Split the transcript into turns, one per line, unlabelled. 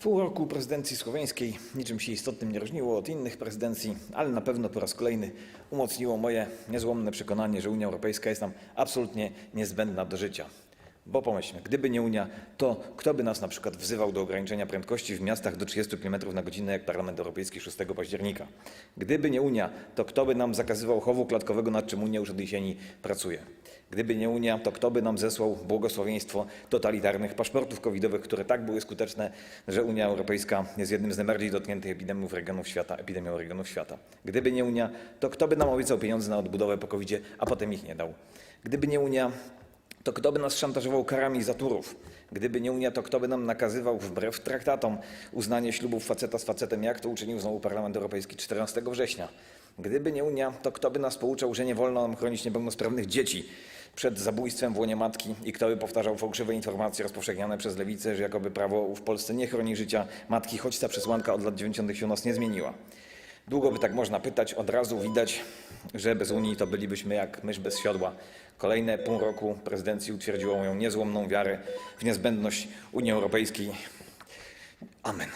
Pół roku prezydencji słoweńskiej niczym się istotnym nie różniło od innych prezydencji, ale na pewno po raz kolejny umocniło moje niezłomne przekonanie, że Unia Europejska jest nam absolutnie niezbędna do życia. Bo pomyślmy, gdyby nie Unia, to kto by nas na przykład wzywał do ograniczenia prędkości w miastach do 30 km na godzinę, jak Parlament Europejski 6 października? Gdyby nie Unia, to kto by nam zakazywał chowu klatkowego, nad czym Unia już od jesieni pracuje? Gdyby nie Unia, to kto by nam zesłał błogosławieństwo totalitarnych paszportów covidowych, które tak były skuteczne, że Unia Europejska jest jednym z najbardziej dotkniętych epidemiów regionów świata, epidemią regionów świata? Gdyby nie Unia, to kto by nam obiecał pieniądze na odbudowę po covidzie, a potem ich nie dał? Gdyby nie Unia, to kto by nas szantażował karami za turów? Gdyby nie Unia, to kto by nam nakazywał wbrew traktatom uznanie ślubów faceta z facetem, jak to uczynił znowu Parlament Europejski 14 września? Gdyby nie Unia, to kto by nas pouczał, że nie wolno nam chronić niepełnosprawnych dzieci przed zabójstwem w łonie matki i kto by powtarzał fałszywe informacje rozpowszechniane przez lewicę, że jakoby prawo w Polsce nie chroni życia matki, choć ta przesłanka od lat 90. się u nas nie zmieniła? Długo by tak można pytać, od razu widać, że bez Unii to bylibyśmy jak mysz bez siodła. Kolejne pół roku prezydencji utwierdziło moją niezłomną wiarę w niezbędność Unii Europejskiej. Amen.